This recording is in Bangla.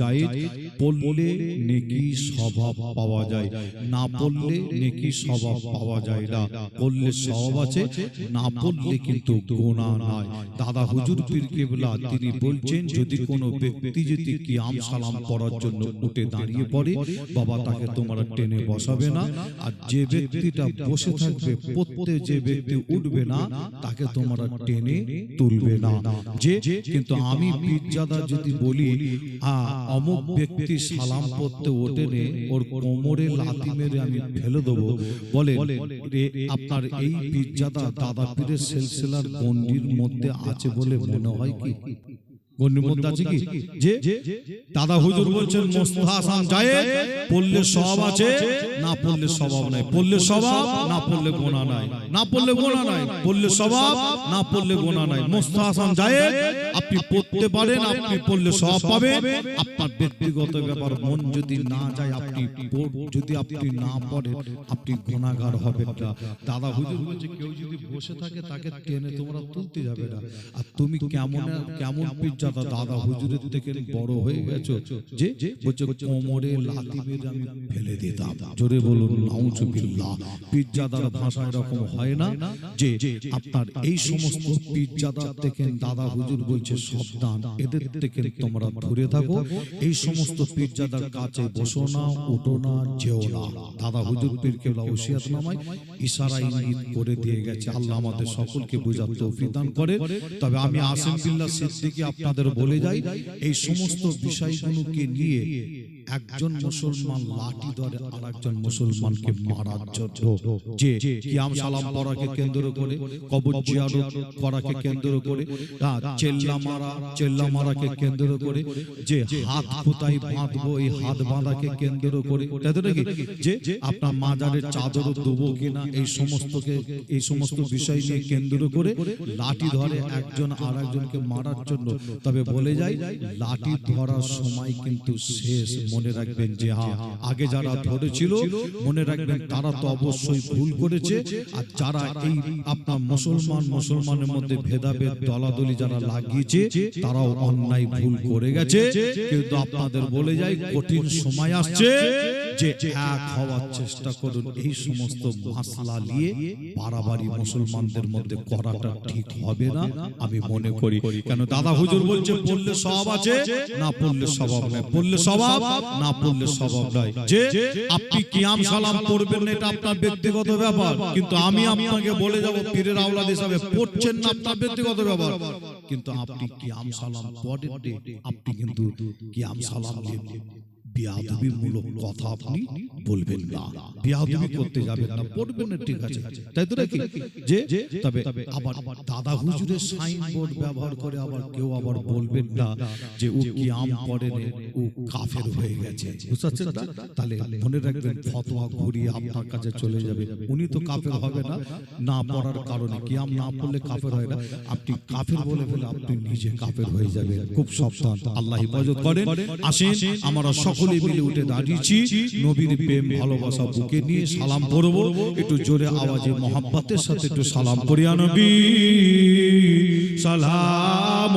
জায়েদ, পড়লে নেকি স্বভাব পাওয়া যায়। না পড়লে নেকি স্বভাব পাওয়া যায় না। পড়লে স্বভাব আছে, না পড়লে কিন্তু গোনা দাদা হুজুর পীর কেবলা, তিনি বলছেন, যদি কোনো ব্যক্তি যদি কিয়াম সালাম পড়ার জন্য উঠে দাঁড়িয়ে পড়ে, বাবা তাকে তোমরা টেনে বসাবে না। আর যে ব্যক্তিটা বসে থাকবে, পড়তে যে ব্যক্তি উঠবে না, তাকে তোমরা টেনে তুলবে না। যে, কিন্তু আমি পীরজাদা যদি বলি আ, অমুক ব্যক্তি সালাম পড়তে ওঠেনে ওর কোমরে লাথি মেরে আমি ফেলে দেবো। বলে রে আপনার এই পীরজাদা দাদা পীরের সিলসিলার গন্ডির মধ্যে আছে বলে মনে হয় কি? দাদা বলছেন পড়লে আছে, না পড়লে স্বভাব নাই। পড়লে স্বভাব, না পড়লে নাই। না পড়লে নাই, পড়লে স্বভাব, না পড়লে নাই। আপনি পড়তে পারেন, আপনি পড়লে সব পাবেন। আপনার ব্যক্তিগত ব্যাপার, মন যদি না যায়, আপনি যদি আপনি না পড়েন, আপনি গুণাগার হবেন না। দাদা হুজুর বলছে, কেউ যদি বসে থাকে, তাকে টেনে তোমরা তুলতে যাবে না। আর তুমি কেমন কেমন পিজ্জাদা দাদা হুজুরের থেকে বড় হয়ে গেছো। যে বলছে কোমরে লাথি মেরে আমি ফেলে দিতাম। জোরে বলুন নাউজুবিল্লাহ পিজ্জাদার ভাষা এরকম হয় না যে আপনার এই সমস্ত পিজ্জাদা থেকে দাদা হুজুর বলছে সাবধান এদের থেকে তোমরা দূরে থাকো এই সমস্ত পীরজাদার কাছে বসো না ওঠো না যেও না। দাদা হুজুর পীর কেবলা ওসিয়াত নামায় ইশারা ইঙ্গিত করে দিয়ে গেছে আল্লাহ আমাদের সকলকে বোঝার তৌফিক দান করে তবে আমি আসিম বিল্লাহ সিদ্দিকী আপনাদের বলে যাই এই সমস্ত বিষয়গুলোকে নিয়ে একজন মুসলমান লাঠি ধরে আর একজন মুসলমানকে মারার জন্য। যে কিয়াম সালাম পড়াকে কেন্দ্র করে কবর জিয়ারত করাকে কেন্দ্র করে চেল্লা মারা চেল্লা মারাকে কেন্দ্র করে যে হাত কোথায় বাঁধবো এই হাত বাঁধাকে কেন্দ্র করে। তাই তো নাকি যে আপনার মাজারের চাদর দেবো কিনা এই সমস্তকে এই সমস্ত বিষয় নিয়ে কেন্দ্র করে লাঠি ধরে একজন আর একজনকে মারার জন্য। তবে বলে যায় লাঠি ধরার সময় কিন্তু শেষ মনে রাখবেন যে হ্যাঁ আগে যারা ধরেছিল মনে রাখবেন তারা তো অবশ্যই ভুল করেছে। আর যারা এই আপনার মুসলমান মুসলমানের মধ্যে ভেদাভেদ দলাদলি যারা লাগিয়েছে তারাও অন্যায় ভুল করে গেছে। কিন্তু আপনাদের বলে যায় কঠিন সময় আসছে। যে এক হওয়ার চেষ্টা করুন, এই সমস্ত মাসলা নিয়ে বাড়াবাড়ি মুসলমানদের মধ্যে করাটা ঠিক হবে না, আমি মনে করি। কেন দাদা হুজুর বলছে, পড়লে সব আছে, না পড়লে স্বভাব নাই? পড়লে স্বভাব না পড়লে স্বভাব নাই। যে, আপনি কিয়াম সালাম পড়বেন এটা আপনার ব্যক্তিগত ব্যাপার। কিন্তু আমি আপনাকে বলে যাব, পীরের আওলাদ হিসাবে পড়ছেন না, আপনার ব্যক্তিগত ব্যাপার। কিন্তু আপনি কিয়াম সালাম পড়েন আপনি কিন্তু কিয়াম সালাম দিয়ে বিয়াদবি মূলক কথা আপনি বলবেন না। বিয়াদবি করতে যাবেন না। পড়বেন না, ঠিক আছে। তাই তো নাকি? যে, তবে আবার দাদা হুজুরের ব্যবহার করে আবার কেউ আবার বলবেন না যে ও কি আম পড়ে ও কাফের হয়ে গেছে। না? তাহলে মনে রাখবেন, ফতোয়া ঘুরিয়ে আপনার কাছে চলে যাবে। উনি তো কাফের হবে না। না পড়ার কারণে কি আম না পড়লে কাফের হয় না। আপনি কাফের বলে ফেলে আপনি নিজে কাফের হয়ে যাবেন। খুব সাবধান। আল্লাহ হেফাজত করেন। আসেন, আমরা সকলে মিলে উঠে দাঁড়িয়েছি। নবীর প্রেম, ভালোবাসা বুকে নিয়ে সালাম পড়ব। একটু জোরে আওয়াজে মহাব্বাতের সাথে একটু সালাম করিয়া নবী সালাম